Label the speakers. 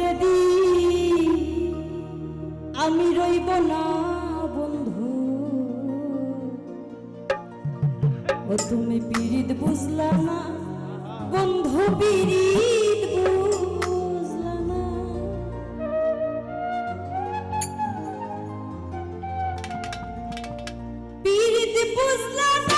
Speaker 1: যদি আমি রইব না, বন্ধু। ও তুমি পীড়িত বুঝলা না, বন্ধু, পীড়িত বুঝলা না। পীড়িত বুঝলা না